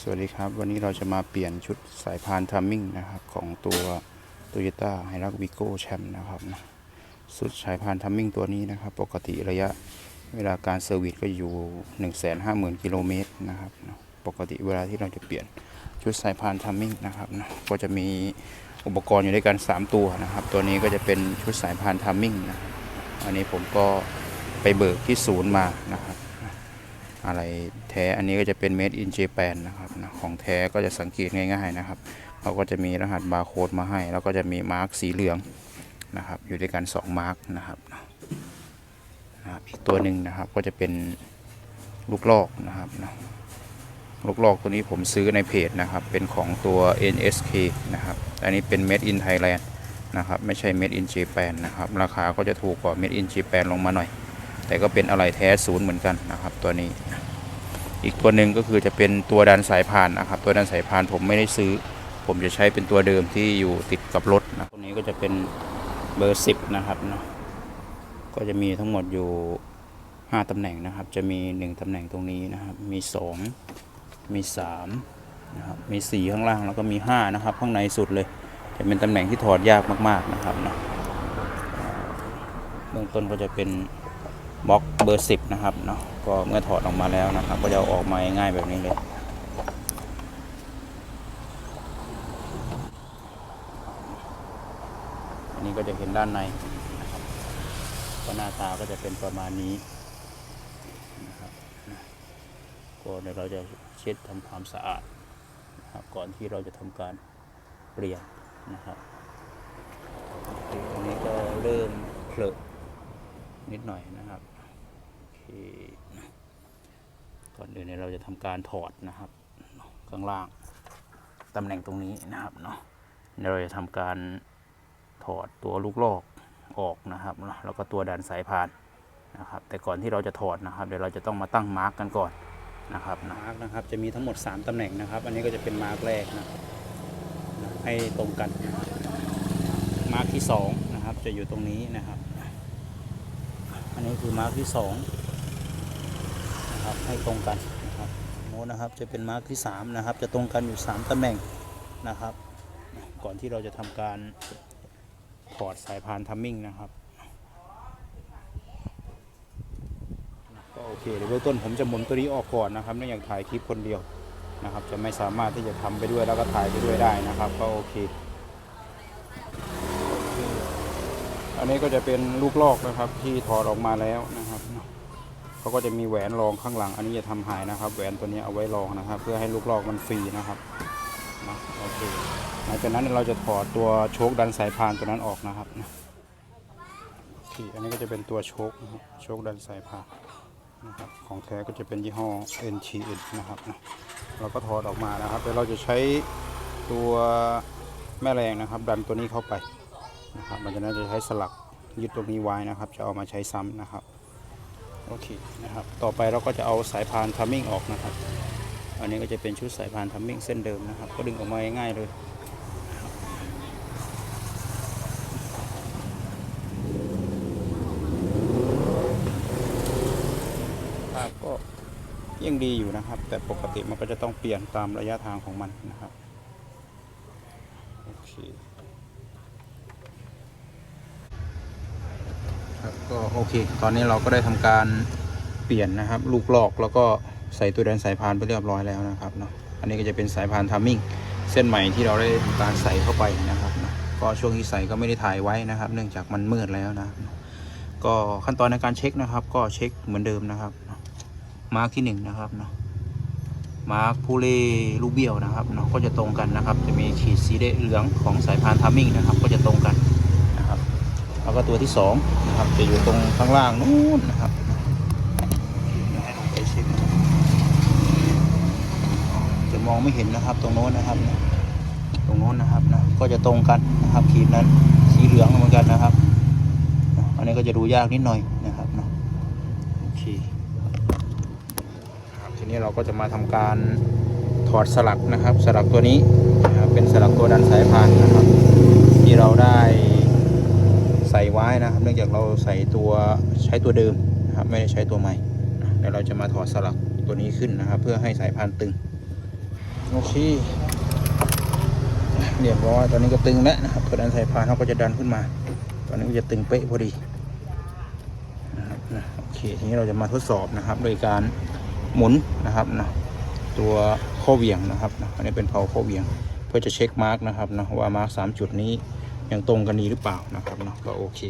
สวัสดีครับ วันนี้เราจะมาเปลี่ยนชุดสายพานทัมมิ่งนะครับ ของตัว Toyota h i l u x Vigo Champ นะครับสุดสายพานทัมมิ่งตัวนี้นะครับ ปกติระยะเวลาการเซอร์วิสก็อยู่ 150,000กิโลเมตรนะครับ ปกติเวลาที่เราจะเปลี่ยนชุดสายพานทัมมิ่งนะครับก็จะมีอุปกรณ์อยู่ด้วยกัน 3 ตัวนะครับ ตัวนี้ก็จะเป็นชุดสายพานทัมมิ่งนะอันนี้ผมก็ไปเบิกที่ศูนย์มานะครับ อะไรแท้อันนี้ก็จะเป็น made in Japan นะครับนะของแท้ก็จะสังเกตง่ายๆนะครับเขาก็จะมีรหัสบาร์โค้ดมาให้ แล้วก็จะมีมาร์กสีเหลืองนะครับ อยู่ด้วยกัน 2 มาร์กนะครับนะครับอีกตัวหนึ่งนะครับก็จะเป็นลูกลอกนะครับนะลูกลอกตัวนี้ผมซื้อในเพจนะครับ เป็นของตัว NSK นะครับ อันนี้เป็น made in Thailand นะครับ ไม่ใช่ made in Japan นะครับ ราคาก็จะถูกกว่า made in Japan ลงมาหน่อย แต่ก็เป็นอะไรแท้ศูนย์เหมือนกันนะครับตัวนี้ อีกตัวหนึ่งก็คือจะเป็นตัวดันสายพานนะครับ ตัวดันสายพานผมไม่ได้ซื้อ ผมจะใช้เป็นตัวเดิมที่อยู่ติดกับรถนะตัวนี้ก็จะเป็นเบอร์ 10 นะครับเนาะก็จะมีทั้งหมดอยู่ 5ตำแหน่งนะครับ จะมี 1ตำแหน่งตรงนี้นะครับ มี 2 มี3นะครับมี 4 ข้างล่างแล้วก็มี 5 นะครับ ข้างในสุดเลย จะเป็นตำแหน่งที่ถอดยากมาก ๆนะครับเนาะเบื้องต้นก็จะเป็น บล็อกเบอร์ 10 นะครับเนาะก็เมื่อถอดออกมาแล้วนะครับ ก็จะออกมาง่ายแบบนี้เลยอันนี้ก็จะเห็นด้านในนะครับก็หน้าตาก็จะเป็นประมาณนี้นะครับก็เดี๋ยวเราจะเช็ดทำความสะอาดนะครับก่อนที่เราจะทำการเปลี่ยนนะครับตรงนี้ก็เริ่มเคลอะนิดหน่อยนะครับ ก่อนอื่นเนี่ยเราจะทำการถอดนะครับข้างล่างตำแหน่งตรงนี้นะครับเนาะเราจะทำการถอดตัวลูกลอกออกนะครับเนาะแล้วก็ตัวดันสายพานนะครับ แต่ก่อนที่เราจะถอดนะครับ เดี๋ยวเราจะต้องมาตั้งมาร์กกันก่อนนะครับมาร์กนะครับจะมีทั้งหมด 3ตำแหน่งนะครับ อันนี้ก็จะเป็นมาร์กแรกนะครับให้ตรงกันมาร์กที่สองนะครับจะอยู่ตรงนี้นะครับ อันนี้คือมาร์กที่สอง นะครับให้ตรงกันนะครับโน้นนะครับจะเป็นมาร์กที่สามนะครับ จะตรงกันอยู่สามตำแหน่งนะครับ ก่อนที่เราจะทำการถอดสายพานทัมมิ่งนะครับก็โอเคเดี๋ยวเบื้องต้นผมจะหมุนตัวนี้ออกก่อนนะครับเนื่องจากถ่ายคลิปคนเดียวนะครับ จะไม่สามารถที่จะทำไปด้วยแล้วก็ถ่ายไปด้วยได้นะครับ ก็โอเคอันนี้ก็จะเป็นลูกลอกนะครับที่ถอดออกมาแล้วนะครับ เขาก็จะมีแหวนรองข้างหลัง อันนี้จะทำหายนะครับ แหวนตัวนี้เอาไว้รองนะครับ เพื่อให้ลูกลอกมันฟรีนะครับนะโอเคหลังจากนั้นเราจะถอดตัวโชคดันสายพานตัวนั้นออกนะครับโอเคอันนี้ก็จะเป็นตัวโชคโชคดันสายพานนะครับของแท้ก็จะเป็นยี่ห้อ NTN นะครับนะเราก็ถอดออกมานะครับเดี๋ยวเราจะใช้ตัวแม่แรงนะครับ ดันตัวนี้เข้าไปนะครับมันจะน่าจะใช้สลักยึดตรงนี้ไว้นะครับ จะเอามาใช้ซ้ำนะครับ โอเคนะครับต่อไปเราก็จะเอาสายพานทัมมิ่งออกนะครับ อันนี้ก็จะเป็นชุดสายพานทัมมิ่งเส้นเดิมนะครับ ก็ดึงออกมาง่ายๆเลยภาพก็ยังดีอยู่นะครับ แต่ปกติมันก็จะต้องเปลี่ยนตามระยะทางของมันนะครับโอเค ครับ ก็โอเค ตอนนี้เราก็ได้ทำการเปลี่ยนนะครับ ลูกลอกแล้วก็ใส่ตัวแดนสายพานไปเรียบร้อยแล้วนะครับเนาะอันนี้ก็จะเป็นสายพานทัมมิ่งเส้นใหม่ที่เราได้ทำการใส่เข้าไปนะครับเนาะก็ช่วงที่ใส่ก็ไม่ได้ถ่ายไว้นะครับ เนื่องจากมันมืดแล้วนะ ก็ขั้นตอนในการเช็คนะครับ ก็เช็คเหมือนเดิมนะครับมาร์กที่หนึ่งนะครับเนาะมาร์กผู้เล่ลูกเบี้ยวนะครับเนาะก็จะตรงกันนะครับ จะมีขีดสีเหลืองของสายพานทัมมิ่งนะครับ ก็จะตรงกัน แล้วก็ตัวที่สองนะครับจะอยู่ตรงข้างล่างนู้นนะครับจะมองไม่เห็นนะครับตรงโน้นนะครับ ตรงโน้นนะครับนะก็จะตรงกันนะครับขีดนั้นสีเหลืองเหมือนกันนะครับอันนี้ก็จะดูยากนิดหน่อยนะครับเนาะโอเคครับทีนี้เราก็จะมาทำการถอดสลักนะครับ สลักตัวนี้นะครับเป็นสลักตัวดันสายพานนะครับ ที่เราได้ ใส่ไว้นะครับ เนื่องจากเราใส่ตัวใช้ตัวเดิมนะครับไม่ได้ใช้ตัวใหม่เดี๋ยวเราจะมาถอดสลักตัวนี้ขึ้นนะครับ เพื่อให้สายพานตึงโอเคเรียบร้อยตอนนี้ก็ตึงแล้วนะครับพอดันสายพานเขาก็จะดันขึ้นมา ตอนนี้ก็จะตึงเป๊ะพอดีนะครับโอเคทีนี้เราจะมาทดสอบนะครับ โดยการหมุนนะครับนะตัวข้อเวียงนะครับนะอันนี้เป็นเพาข้อเวียง เพื่อจะเช็คมาร์กนะครับนะว่ามาร์กสามจุดนี้ ยังตรงกันดีหรือเปล่านะครับเนาะก็โอเค